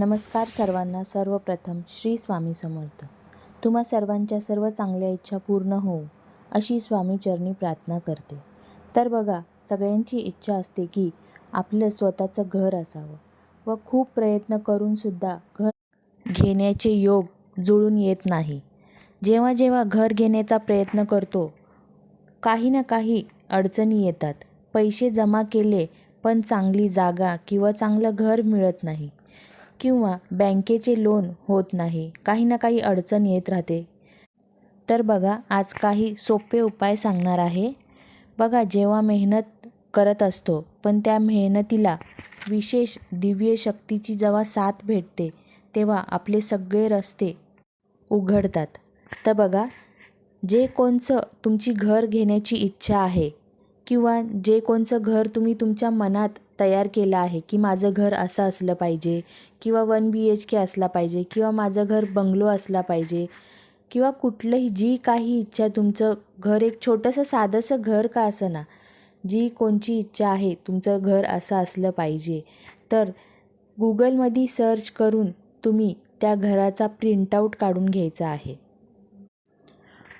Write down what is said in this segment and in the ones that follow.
नमस्कार सर्वांना. सर्वप्रथम श्री स्वामी समर्थ. तुम्हा सर्वांच्या सर्व चांगल्या इच्छा पूर्ण होऊ अशी स्वामीचरणी प्रार्थना करते. तर बघा सगळ्यांची इच्छा असते की आपलं स्वतःचं घर असावं व खूप प्रयत्न करूनसुद्धा घर घेण्याचे योग जुळून येत नाही. जेव्हा जेव्हा घर घेण्याचा प्रयत्न करतो काही ना काही अडचणी येतात. पैसे जमा केले पण चांगली जागा किंवा चांगलं घर मिळत नाही. किंवा बँकेचे लोन होत नाही काही ना काही अडचण येत राहते. तर बघा आज काही सोपे उपाय सांगणार आहे. बघा जेव्हा मेहनत करत असतो पण त्या मेहनतीला विशेष दिव्य शक्तीची जेव्हा साथ भेटते तेव्हा आपले सगळे रस्ते उघडतात. तर बघा जे कोणचं तुमची घर घेण्याची इच्छा आहे किंवा जे कोणचं घर तुम्ही तुमच्या मनात तयार केलं आहे की माझं घर असं असलं पाहिजे किंवा वन बी एच के असला पाहिजे किंवा माझं घर बंगलो असला पाहिजे किंवा कुठलंही जी काही इच्छा तुमचं घर एक छोटंसं साधंसं घर का असं ना? जी कोणची इच्छा आहे तुमचं घर असं असलं पाहिजे. तर गुगलमध्ये सर्च करून तुम्ही त्या घराचा प्रिंटआउट काढून घ्यायचा आहे.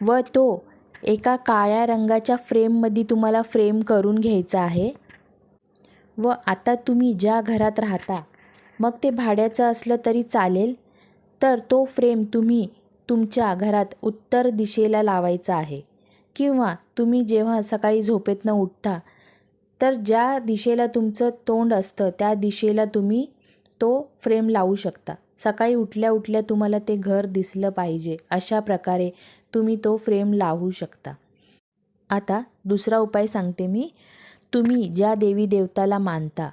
व तो एका काळ्या रंगाच्या फ्रेममध्ये तुम्हाला फ्रेम करून घ्यायचा आहे. व आता तुम्ही ज्या घरात राहता मग ते भाड्याचं असलं तरी चालेल तर तो फ्रेम तुम्ही तुमच्या घरात उत्तर दिशेला लावायचा आहे. किंवा तुम्ही जेव्हा सकाळी झोपेतनं उठता तर ज्या दिशेला तुमचं तोंड असतं त्या दिशेला तुम्ही तो फ्रेम लावू शकता. सकाळी उठल्या उठल्या तुम्हाला ते घर दिसलं पाहिजे अशा प्रकारे तुम्ही तो फ्रेम लावू शकता. आता दुसरा उपाय सांगते मी. तुम्ही ज्या देवी देवताला मानता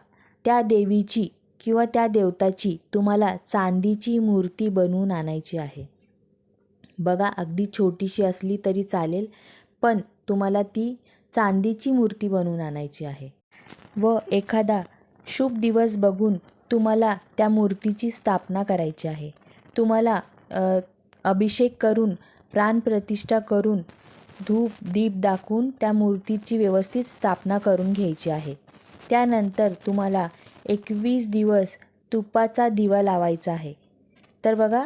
त्या देवीची किंवा त्या देवताची तुम्हाला चांदीची मूर्ती बनवून आणायची आहे. बघा अगदी छोटीशी असली तरी चालेल पण तुम्हाला ती चांदीची मूर्ती बनवून आणायची आहे. व एखादा शुभ दिवस बघून तुम्हाला त्या मूर्तीची स्थापना करायची आहे. तुम्हाला अभिषेक करून प्राणप्रतिष्ठा करून धूप दीप दाखवून त्या मूर्तीची व्यवस्थित स्थापना करून घ्यायची आहे. त्यानंतर तुम्हाला एकवीस दिवस तुपाचा दिवा लावायचा आहे. तर बघा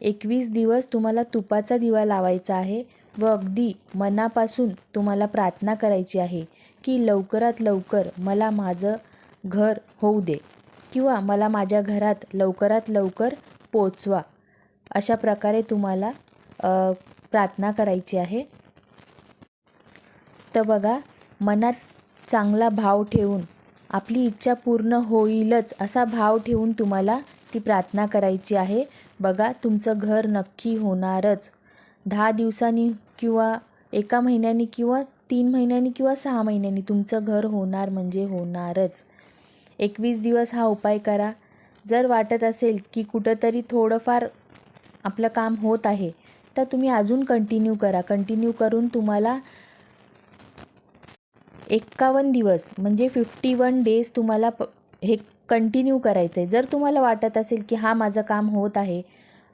एकवीस दिवस तुम्हाला तुपाचा दिवा लावायचा आहे व अगदी मनापासून तुम्हाला प्रार्थना करायची आहे की लवकरात लवकर मला माझं घर होऊ दे किंवा मला माझ्या घरात लवकरात लवकर पोचवा. अशा प्रकारे तुम्हाला प्रार्थना करायची आहे. तर बघा मनात चांगला भाव ठेवून आपली इच्छा पूर्ण होईलच असा भाव ठेवून तुम्हाला ती प्रार्थना करायची आहे. बघा तुमचं घर नक्की होणारच. दहा दिवसांनी किंवा एका महिन्यानी किंवा तीन महिन्यांनी किंवा सहा महिन्यांनी तुमचं घर होणार म्हणजे होणारच. एकवीस दिवस हा उपाय करा. जर वाटत असेल की कुठंतरी थोडंफार आपलं काम होत आहे तर तुम्ही अजून कंटिन्यू करा. कंटिन्यू करून तुम्हाला एक्कावन्न दिवस म्हणजे फिफ्टी वन डेज तुम्हाला प हे कंटिन्यू करायचं आहे जर तुम्हाला वाटत असेल की हा माझं काम होत आहे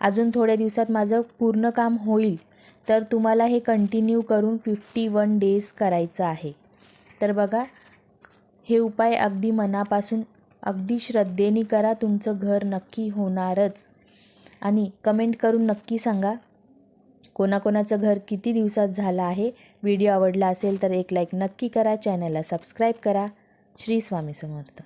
अजून थोड्या दिवसात माझं पूर्ण काम होईल तर तुम्हाला हे कंटिन्यू करून फिफ्टी वन डेज करायचं आहे. तर बघा हे उपाय अगदी मनापासून अगदी श्रद्धेने करा तुमचं घर नक्की होणारच. आणि कमेंट करून नक्की सांगा कोणाकोणाचं घर किती दिवसात झालं आहे? व्हिडिओ आवडला असेल तर एक लाईक नक्की करा. चॅनलला सबस्क्राईब करा. श्री स्वामी समर्थ.